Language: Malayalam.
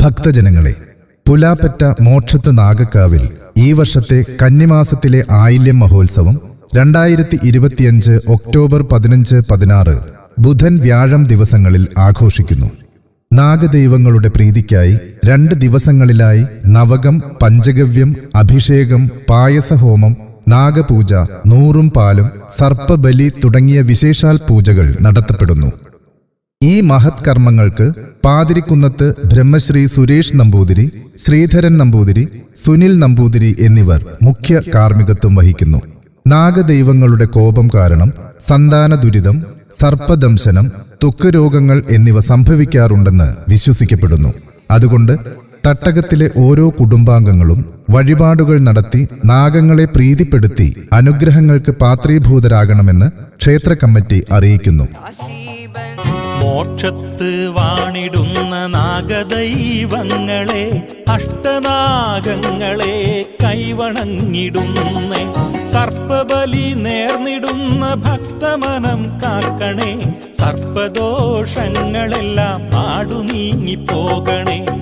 ഭക്തജനങ്ങളെ പുലാപ്പറ്റ മോക്ഷത്ത് നാഗക്കാവിൽ ഈ വർഷത്തെ കന്നിമാസത്തിലെ ആയില്യം മഹോത്സവം രണ്ടായിരത്തി ഇരുപത്തിയഞ്ച് ഒക്ടോബർ പതിനഞ്ച് പതിനാറ് ബുധൻ വ്യാഴം ദിവസങ്ങളിൽ ആഘോഷിക്കുന്നു. നാഗദൈവങ്ങളുടെ പ്രീതിക്കായി രണ്ട് ദിവസങ്ങളിലായി നവകം പഞ്ചഗവ്യം അഭിഷേകം പായസഹോമം നാഗപൂജ നൂറും പാലും സർപ്പബലി തുടങ്ങിയ വിശേഷാൽ പൂജകൾ നടത്തപ്പെടുന്നു. ഈ മഹത് കർമ്മങ്ങൾക്ക് പാതിരിക്കുന്നത്ത് ബ്രഹ്മശ്രീ സുരേഷ് നമ്പൂതിരി ശ്രീധരൻ നമ്പൂതിരി സുനിൽ നമ്പൂതിരി എന്നിവർ മുഖ്യ കാർമ്മികത്വം വഹിക്കുന്നു. നാഗദൈവങ്ങളുടെ കോപം കാരണം സന്താന ദുരിതം സർപ്പദംശനം ത്വക്ക് രോഗങ്ങൾ എന്നിവ സംഭവിക്കാറുണ്ടെന്ന് വിശ്വസിക്കപ്പെടുന്നു. അതുകൊണ്ട് തട്ടകത്തിലെ ഓരോ കുടുംബാംഗങ്ങളും വഴിപാടുകൾ നടത്തി നാഗങ്ങളെ പ്രീതിപ്പെടുത്തി അനുഗ്രഹങ്ങൾക്ക് പാത്രീഭൂതരാകണമെന്ന് ക്ഷേത്ര കമ്മിറ്റി അറിയിക്കുന്നു. മോക്ഷത്ത് വാണിടുന്ന നാഗദൈവങ്ങളെ അഷ്ടനാഗങ്ങളെ കൈവണങ്ങിടുന്നേ. സർപ്പബലി നേർന്നിടുന്ന ഭക്തമനം കാക്കണേ. സർപ്പദോഷങ്ങളെല്ലാം പാടു നീങ്ങിപ്പോകണേ